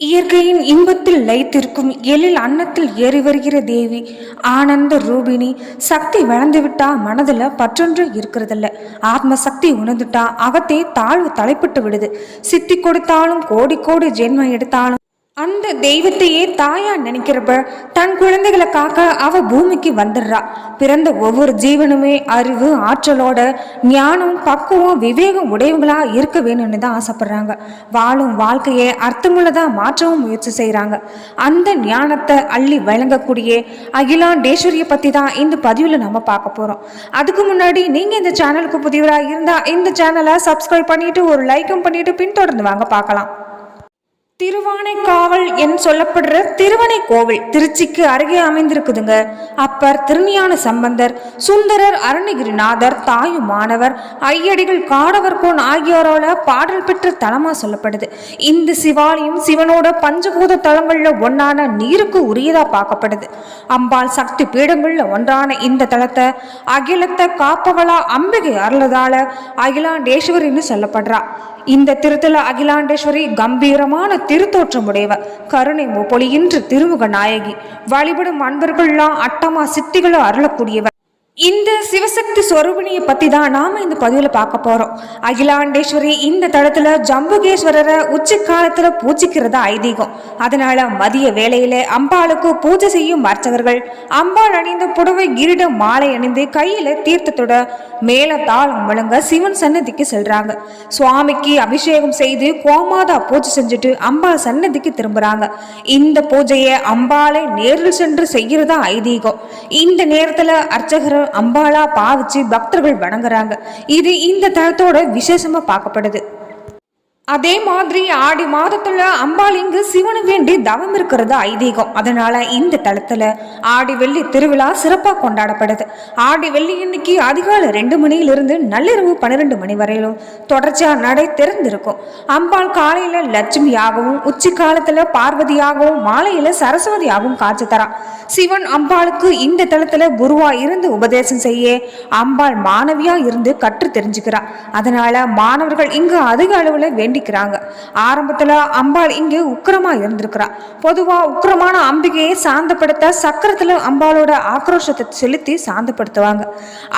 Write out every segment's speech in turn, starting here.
இயற்கையின் இன்பத்தில் லயித்திருக்கும் எழில் அன்னத்தில் ஏறி வருகிற தேவி ஆனந்த ரூபினி சக்தி வளர்ந்துவிட்டா மனதுல பற்றொன்று இருக்கிறதில்ல. ஆத்ம சக்தி உணர்ந்துட்டா அகத்தே தாழ்வு தலைப்பட்டு விடுது. சித்தி கொடுத்தாலும் கோடி கோடி ஜென்மம் எடுத்தாலும் அந்த தெய்வத்தையே தாயா நினைக்கிறப்ப தன் குழந்தைகளை காக்க அவ பூமிக்கு வந்துடுறா. பிறந்த ஒவ்வொரு ஜீவனுமே அறிவு ஆற்றலோட ஞானம் பக்குவம் விவேகம் உடையவங்களா இருக்க வேணும்னு தான் ஆசைப்படுறாங்க. வாழும் வாழ்க்கையை அர்த்தமுள்ளதா மாற்றவும் முயற்சி செய்கிறாங்க அந்த ஞானத்தை அள்ளி வழங்கக்கூடிய அகிலாண்டேஸ்வரியை பத்தி தான் இந்த பதிவில் நம்ம பார்க்க போறோம். அதுக்கு முன்னாடி நீங்க இந்த சேனலுக்கு புதியவராக இருந்தா இந்த சேனலை சப்ஸ்கிரைப் பண்ணிட்டு ஒரு லைக்கும் பண்ணிட்டு பின்தொடர்ந்து வாங்க பார்க்கலாம். திருவானைக்காவல் என் சொல்லப்படுற திருவனை கோவில் திருச்சிக்கு அருகே அமைந்திருக்குதுங்க. அப்பர் திருஞான சம்பந்தர் சுந்தரர் அருணகிரிநாதர் தாயு மாணவர் ஐயடிகள் காடவர்கோன் ஆகியோரோட பாடல் பெற்ற தலமா சொல்லப்படுது. இந்த சிவாலயம் சிவனோட பஞ்சபூத தலங்கள்ல ஒன்றான நீருக்கு உரியதா பார்க்கப்படுது. அம்பாள் சக்தி பீடங்கள்ல ஒன்றான இந்த தலத்தை அகிலத்தை காப்பவளா அம்பிகை அருளதால அகிலாண்டேஸ்வரின்னு சொல்லப்படுறா. இந்த திருத்தல அகிலாண்டேஸ்வரி கம்பீரமான திருத்தோற்றமுடையவ கருணை பொலியின்று திருமுக நாயகி வழிபடும் அன்பர்கள்லாம் அட்டமா சித்திகளும் அருளக்கூடியவர். இந்த சிவசக்தி சொரூபிணியை பற்றி தான் நாம் இந்த பதிவில் பார்க்க போகிறோம் அகிலாண்டேஸ்வரி இந்த தளத்தில் ஜம்புகேஸ்வரரை உச்சி காலத்தில் பூஜிக்கிறதா ஐதீகம். அதனால் மதிய வேளையில் அம்பாளுக்கு பூஜை செய்யும் அர்ச்சகர்கள் அம்பாள் அணிந்த புடவை கிரீட மாலை அணிந்து கையில் தீர்த்தத்தோட மேல தாளம் முழங்க சிவன் சன்னதிக்கு செல்கிறாங்க சுவாமிக்கு அபிஷேகம் செய்து கோமாதா பூஜை செஞ்சுட்டு அம்பாள் சன்னதிக்கு திரும்புகிறாங்க இந்த பூஜையை அம்பாளை நேரில் சென்று செய்யறதா ஐதீகம். இந்த நேரத்தில் அர்ச்சகர் அம்பாளா பாவிச்சு பக்தர்கள் வணங்குறாங்க. இது இந்த தளத்தோட விசேஷமா பார்க்கப்படுது. அதே மாதிரி ஆடி மாதத்துல அம்பாள் இங்கு சிவனு வேண்டி தவம் இருக்கிறது ஐதீகம். அதனால இந்த தளத்துல ஆடி வெள்ளி திருவிழா சிறப்பா கொண்டாடப்படுது. ஆடி வெள்ளி இன்னைக்கு அதிகாலை ரெண்டு மணியிலிருந்து நள்ளிரவு பன்னிரெண்டு மணி வரையிலும் தொடர்ச்சியா நடை திறந்திருக்கும். அம்பாள் காலையில லட்சுமியாகவும் உச்சி காலத்துல பார்வதியாகவும் மாலையில சரஸ்வதியாகவும் காட்சி தரா சிவன் அம்பாளுக்கு இந்த தளத்துல குருவா இருந்து உபதேசம் செய்ய அம்பாள் மாணவியா இருந்து கற்று தெரிஞ்சுக்கிறா அதனால மாணவர்கள் இங்கு அதிக அளவுல வேண்டிக்கிறாங்க ஆரம்பத்தில் அம்பாள் இங்கே உக்கிரமாக இருந்திருக்கிறா. பொதுவாக உக்கிரமான அம்பிகையை சாந்தப்படுத்த சக்கரத்தில் அம்பாளோட ஆக்ரோஷத்தை செலுத்தி சாந்தப்படுத்துவாங்க.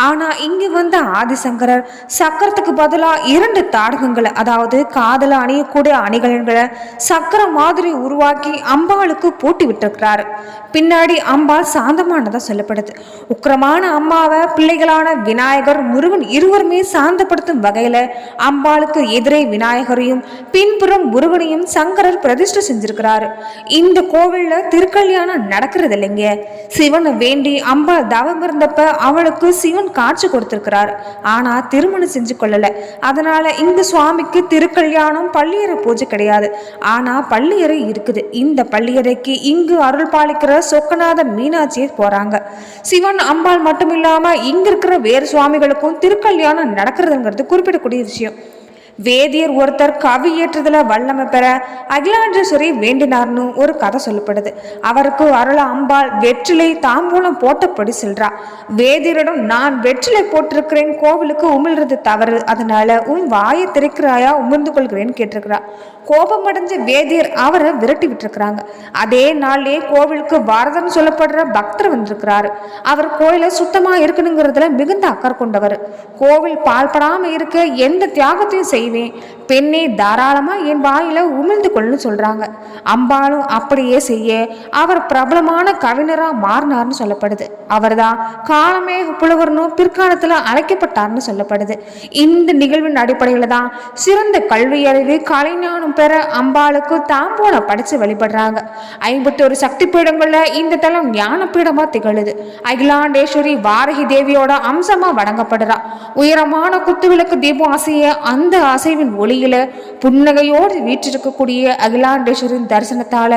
ஆனால் இங்கே வந்த ஆதிசங்கரர் சக்கரத்துக்கு பதிலாக இரண்டு தாடகங்களை அதாவது காதல அணியக்கூடிய அணிகலன்களை சக்கரம் மாதிரி உருவாக்கி அம்பாளுக்கு பூட்டி விட்டிருக்கிறாரு. பின்னாடி அம்பாள் சாந்தமானதாக சொல்லப்படுது. உக்கிரமான அம்மாவை பிள்ளைகளான விநாயகர் முருகன் இருவருமே சாந்தப்படுத்தும் வகையில் அம்பாளுக்கு எதிரே விநாயகரையும் பின்புறம் முருகனையும் சங்கரர் பிரதிஷ்டை செஞ்சிருக்கிறாரு. இந்த கோவில்ல திருக்கல்யாணம் நடக்கிறது இல்லைங்க சிவனை வேண்டி அம்பாள் தவம் இருந்தப்ப அவளுக்கு சிவன் காட்சி கொடுத்திருக்கிறார். ஆனா திருமணம் செஞ்சு கொள்ளல. அதனால இந்த சுவாமிக்கு திருக்கல்யாணம் பள்ளியறை பூஜை கிடையாது. ஆனா பள்ளியறை இருக்குது. இந்த பள்ளியறைக்கு இங்கு அருள் பாலிக்கிற சொக்கநாத மீனாட்சியை போறாங்க. சிவன் அம்பாள் மட்டும் இல்லாம இங்க இருக்கிற வேறு சுவாமிகளுக்கும் திருக்கல்யாணம் நடக்கிறதுங்கிறது குறிப்பிடக்கூடிய விஷயம். வேதியர் ஒருத்தர் கவி ஏற்றுதல வல்லமை பெற அகிலாண்டேஸ்வரி வேண்டினார்னு ஒரு கதை சொல்லப்படுது. அவருக்கு அருள அம்பாள் வெற்றிலை தாம்பூலம் போட்டபடி செல்றா. வேதியரிடம் நான் வெற்றிலை போட்டிருக்கிறேன் கோவிலுக்கு உமிழ்றது தவறு. அதனால உன் வாயை திறக்கிறாயா உமிழ்ந்து கொள்கிறேன்னு கேட்டிருக்கிறா. கோபமடைஞ்ச வேதியர் அவரை விரட்டி விட்டுருக்கிறாங்க. அதே நாள்லயே கோவிலுக்கு பாரதம் சொல்லப்படுற பக்தர் வந்திருக்கிறாரு. அவர் கோயிலை சுத்தமா இருக்கணுங்கிறதுல மிகுந்த அக்கறை கொண்டவர். கோவில் பால்படாம இருக்க எந்த தியாகத்தையும் செய்ய செய்வேன். பெண்ணே தாராளமாக என் வாயில் உமிழ்ந்து கொள்ளுன்னு சொல்கிறாங்க அம்பாலும் அப்படியே செய்ய அவர் பிரபலமான கவிஞராக மாறினார்னு சொல்லப்படுது. அவர் தான் காலமே புலவர்னும் பிற்காலத்தில் அழைக்கப்பட்டார்னு சொல்லப்படுது. இந்த நிகழ்வின் அடிப்படையில் தான் சிறந்த கல்வி அறிவு கலைஞானம் பெற அம்பாளுக்கு தாம்போலம் படிச்சு வழிபடுறாங்க. ஐம்பத்தொரு சக்தி பீடங்களில் இந்த தலம் ஞான பீடமாக திகழுது. அகிலாண்டேஸ்வரி வாரகி தேவியோட அம்சமாக வணங்கப்படுறா. உயரமான குத்துவிளக்கு தீபம் அசைய அந்த அசைவின் ஒளியில புன்னகையோடு வீற்றிருக்கக்கூடிய அகிலாண்டேஸ்வரின் தரிசனத்தால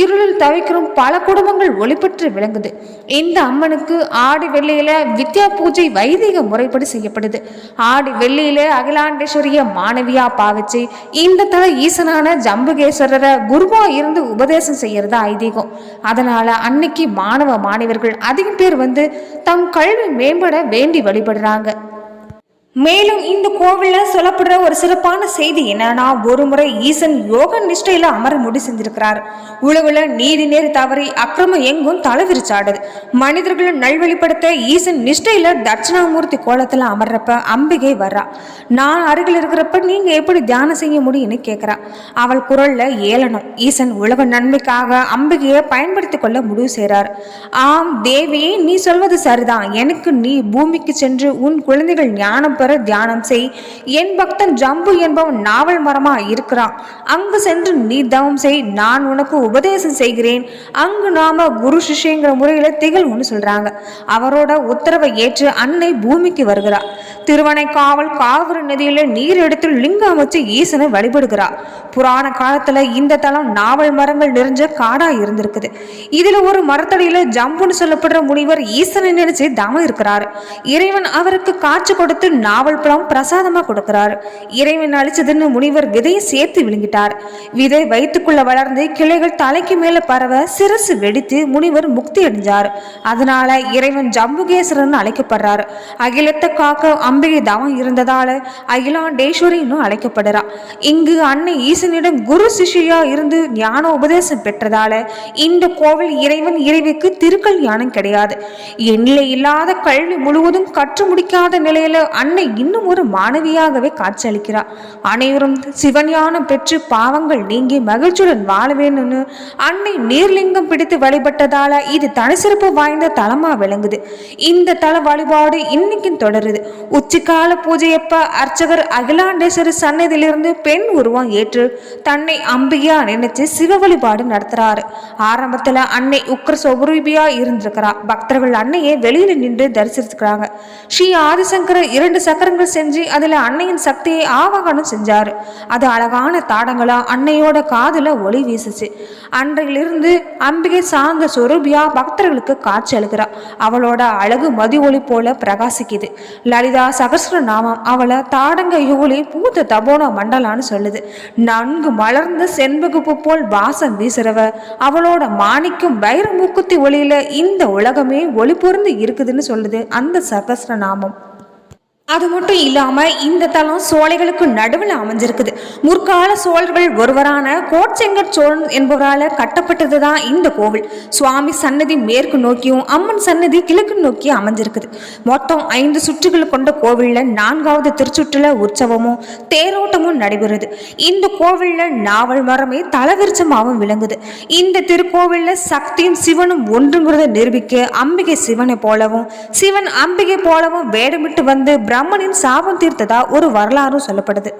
இருளில் தவிக்கிறோம் பல குடும்பங்கள் ஒளிப்பெற்று விளங்குது. இந்த அம்மனுக்கு ஆடி வெள்ளியில வித்யா பூஜை வைதிக முறைப்படி செய்யப்படுது. ஆடி வெள்ளியில அகிலாண்டேஸ்வரிய மாணவியா பாவிச்சு இந்த தல ஈசனான ஜம்புகேஸ்வரரை குருவா இருந்து உபதேசம் செய்யறதா ஐதீகம். அதனால அன்னைக்கு மாணவ மாணவர்கள் அதிகம் பேர் வந்து தம் கல்வி மேம்பட வேண்டி வழிபடுறாங்க. மேலும் இந்த கோவிலில் சொல்லப்படுற ஒரு சிறப்பான செய்தி என்னன்னா ஒரு முறை ஈசன் யோக நிஷ்டையில அமர முடி செஞ்சிருக்கிறார். உழவுல நீதி நேர் தவறி அக்கிரமம் எங்கும் தலைவிரிச்சாடுது மனிதர்களை நல்வழிப்படுத்த ஈசன் நிஷ்டையில தட்சிணாமூர்த்தி கோலத்துல அமர்றப்ப அம்பிகை வர்றா. நான் அருகில் இருக்கிறப்ப நீங்க எப்படி தியானம் செய்ய முடியும்னு கேட்கிறா அவள் குரல்ல ஏளனம். ஈசன் உலக நன்மைக்காக அம்பிகையை பயன்படுத்தி கொள்ள முடிவு செய்றார். ஆம் தேவியே நீ சொல்வது சரிதான். எனக்கு நீ பூமிக்கு சென்று உன் குழந்தைகள் ஞானம் பெற தியானம் செய். என் பக்தன் ஜம்பு என்பவன் நாவல் மரமா இருக்கிறான். அங்கு சென்று நீ தவம் செய். நான் உனக்கு உபதேசம் செய்கிறேன். அங்கு நாம குரு சிஷ்யங்கிற முறையில திகழ்வுன்னு சொல்றாங்க. அவரோட உத்தரவை ஏற்று அன்னை பூமிக்கு வருகிறார். திருவனை காவல் காவிரி நதியில நீர் எடுத்து லிங்கம் அமைச்சு ஈசனை வழிபடுகிறார். புராண காலத்துல இந்த தலம் நாவல் மரங்கள் நிறைஞ்ச காடா இருந்திருக்குது. இதுல ஒரு மரத்தடியில ஜம்புன்னு சொல்லப்படுற முனிவர் ஈசனை நினைச்சு தவம் இருக்கிறாரு. இறைவன் அவருக்கு காட்சி கொடுத்து நாவல் பழம் பிரசாதமா கொடுக்கிறார். இறைவன் அழிச்சதுன்னு முனிவர் விதையை சேர்த்து விழுங்கிட்டார். விதை வயிற்றுக்குள்ள வளர்ந்து கிளைகள் தலைக்கு மேல பரவ சிரசு வெடித்து முனிவர் முக்தி அடைஞ்சார். அதனால இறைவன் ஜம்புகேஸ்வரன் அழைக்கப்படுறார். அகிலத்தை காக்க அம்பிகை தவம் இருந்ததால அகிலாண்டேஸ்வரின்னு அழைக்கப்படுறா. இங்கு அன்னை ஈசனிடம் குரு சிஷியா இருந்து ஞான உபதேசம் பெற்றதால இந்த கோவில் இறைவன் இறைவிக்கு திருக்கல்யாணம் கிடையாது. எல்லை இல்லாத கல்வி முழுவதும் கற்று முடிக்காத நிலையில அன்னை இன்னும் ஒரு மாணவியாகவே காட்சியளிக்கிறார். அனைவரும் சிவஞானம் பெற்று பாவங்கள் நீங்கி மகிழ்ச்சியுடன் வாழ வேணும்னு அன்னை நீர்லிங்கம் பிடித்து வழிபட்டதால இது தனிசிறப்பு வாய்ந்த தலமா விளங்குது. இந்த தல வழிபாடு இன்னைக்கும் தொடருது. உச்சிக்கால பூஜையப்ப அர்ச்சகர் அகிலாண்டேஸ்வரி சன்னதியிலிருந்து பெண் உருவம் ஏற்று தன்னை அம்பிகையா நினைச்சு சிவ வழிபாடு நடத்துறாரு. ஆரம்பத்துல அன்னை உக்ர சொபரூபியா இருந்திருக்கிறா. பக்தர்கள் அன்னையை வெளியில நின்று தரிசித்துக்கிறாங்க ஸ்ரீ ஆதிசங்கர இரண்டு சக்கரங்கள் செஞ்சு அதில் அன்னையின் சக்தியை ஆவாகனம் செஞ்சார். அது அழகான தாடங்களாக அன்னையோட காதில் ஒளி வீசுச்சு. அன்றையிலிருந்து அம்பிகை சார்ந்த சொரூபியா பக்தர்களுக்கு காட்சி அழுகிறாள் அவளோட அழகு மதி ஒளி போல பிரகாசிக்குது. லலிதா சகஸ்ர நாமம் அவளை தாடங்க யுகுலி பூத்த தபோன மண்டலான்னு சொல்லுது. நன்கு மலர்ந்த செண்பகுப்பு போல் வாசம் வீசுறவ அவளோட மாணிக்கும் வைர மூக்குத்தி ஒளியில இந்த உலகமே ஒளி பொருந்து இருக்குதுன்னு சொல்லுது அந்த சகஸ்ர நாமம். அது மட்டும் இல்லாம இந்த தலம் சோலைகளுக்கு நடுவில் அமைஞ்சிருக்குது. முற்கால சோழர்கள் ஒருவரான கோட்செங்கட் சோழன் என்பவரால் கட்டப்பட்டது தான் இந்த கோவில். சுவாமி சன்னதி மேற்கு நோக்கியும் அம்மன் சன்னதி கிழக்கு நோக்கி அமைஞ்சிருக்குது. மொத்தம் ஐந்து சுற்றுகள் கொண்ட கோவிலில் நான்காவது திருச்சுற்றுல உற்சவமும் தேரோட்டமும் நடைபெறுது. இந்த கோவிலில் நாவல் மரமே தலவிருச்சமாகவும் விளங்குது. இந்த திருக்கோவிலில் சக்தியும் சிவனும் ஒன்றுங்கிறத நிரூபிக்க அம்பிகை சிவனை போலவும் சிவன் அம்பிகை போலவும் வேடமிட்டு வந்து பிரம்மனின் சாபம் தீர்த்ததா ஒரு வரலாறும் சொல்லப்படுது.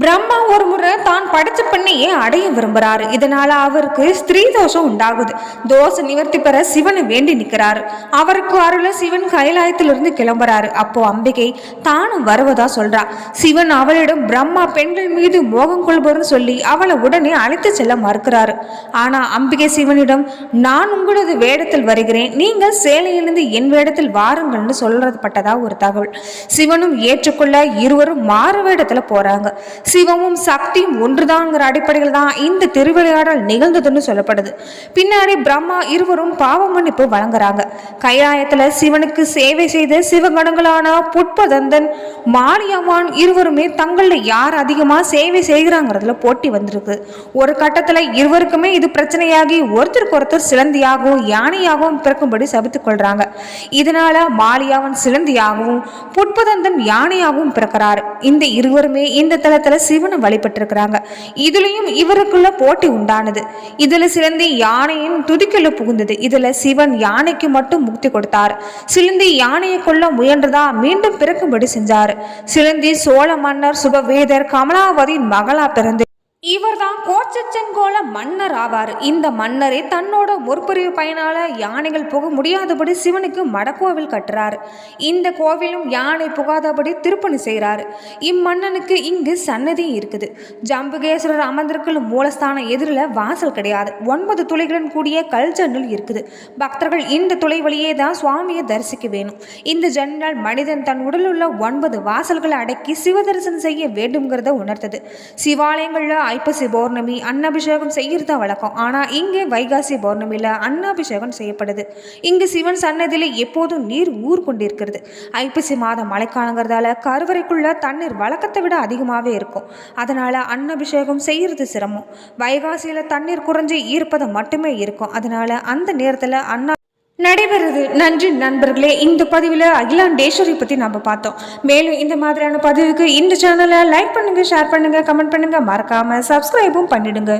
பிரம்மா ஒரு முறை தான் படைச்ச பெண்ணையே அடைய விரும்புறாரு. இதனால அவருக்கு ஸ்திரீ தோஷம் உண்டாகுது. தோஷ நிவர்த்தி பெற சிவனை வேண்டி நிற்கிறாரு. அவருக்கு அருள சிவன் கைலாயத்திலிருந்து கிளம்புறாரு. அப்போ அம்பிகை தானும் வருவதா சொல்றா. சிவன் அவளிடம் பிரம்மா பெண்கள் மீது மோகம் கொள்பவர்னு சொல்லி அவளை உடனே அழைத்து செல்ல மறுக்கிறாரு. ஆனா அம்பிகை சிவனிடம் நான் உங்களது வேடத்தில் வருகிறேன். நீங்கள் சேலையிலிருந்து என் வேடத்தில் வாருங்கள்னு சொல்லப்பட்டதா ஒரு தகவல். சிவனும் ஏற்றுக்கொள்ள இருவரும் மாறு வேடத்துல போறாங்க. சிவமும் சக்தியும் ஒன்றுதாங்கிற அடிப்படையில் தான் இந்த திருவிளையாடல் நிகழ்ந்ததுன்னு சொல்லப்படுது. பின்னாடி பிரம்மா இருவரும் பாவ மன்னிப்பு வழங்குறாங்க. கைலாயத்துல சிவனுக்கு சேவை செய்த சிவகணங்களான புட்பதந்தன் மாலியம்மான் இருவருமே தங்கள யார் அதிகமா சேவை செய்கிறாங்கிறதுல போட்டி வந்திருக்கு. ஒரு கட்டத்துல இருவருக்குமே இது பிரச்சனையாகி ஒருத்தருக்கு ஒருத்தர் சிலந்தியாகவும் யானையாகவும் பிறக்கும்படி சபித்துக் கொள்றாங்க. இதனால மாலியாவன் சிலந்தியாகவும் புட்பதந்தன் யானையாகவும் பிறக்கிறார். இந்த இருவருமே இந்த தளத்துல சிவனை வழிபட்டிருக்கிறாங்க. இதுலேயும் இவருக்குள்ள போட்டி உண்டானது. இதுல சிலந்தி யானையின் துதிக்கல புகுந்தது. இதுல சிவன் யானைக்கு மட்டும் முக்தி கொடுத்தார். சிலந்தி யானையை கொள்ள முயன்றதா மீண்டும் பிறக்கும்படி செஞ்சார். சிலந்தி சோழ மன்னர் சுபவேதர் கமலாவதியின் மகளா பிறந்து இவர்தான் கோச்சச்செங்கோல மன்னர் ஆவார். இந்த மன்னரே தன்னோட முற்பிரிவு பயனால யானைகள் புக முடியாதபடி சிவனுக்கு மடக்கோவில் கட்டுறார். இந்த கோவிலும் யானை புகாதபடி திருப்பணி செய்கிறார். இம்மன்னனுக்கு இங்கு சன்னதி இருக்குது. ஜம்புகேஸ்வரர் அமர்ந்திருக்கும் மூலஸ்தான எதிரில் வாசல் கிடையாது. ஒன்பது துளைகளுடன் கூடிய கல் ஜன்னல் இருக்குது. பக்தர்கள் இந்த துளை வழியே தான் சுவாமியை தரிசிக்க வேணும். இந்த ஜன்னல் மனிதன் தன் உடலுள்ள ஒன்பது வாசல்களை அடக்கி சிவ தரிசனம் செய்ய வேண்டும்ங்கிறத உணர்த்தது சிவாலயங்களில் ஐப்பசி பௌர்ணமி அன்னாபிஷேகம் செய்கிறது தான் வழக்கம். ஆனால் இங்கே வைகாசி பௌர்ணமியில் அன்னாபிஷேகம் செய்யப்படுது. இங்கு சிவன் சன்னதியில் எப்போதும் நீர் ஊர் கொண்டிருக்கிறது ஐப்பசி மாதம் மழைக்காலங்கிறதால கருவறைக்குள்ளே தண்ணீர் வழக்கத்தை விட அதிகமாகவே இருக்கும். அதனால் அன்னாபிஷேகம் செய்கிறது சிரமம். வைகாசியில் தண்ணீர் குறைஞ்சி ஈர்ப்பதம் மட்டுமே இருக்கும். அதனால் அந்த நேரத்தில் அன்னா நடைபெறுது. நன்றி நண்பர்களே. இந்த பதிவில் அகிலாண்டேஸ்வரி பற்றி நம்ம பார்த்தோம். மேலும் இந்த மாதிரியான பதிவுக்கு இந்த சேனலை லைக் பண்ணுங்கள் ஷேர் பண்ணுங்கள் கமெண்ட் பண்ணுங்கள் மறக்காமல் சப்ஸ்கிரைபும் பண்ணிடுங்க.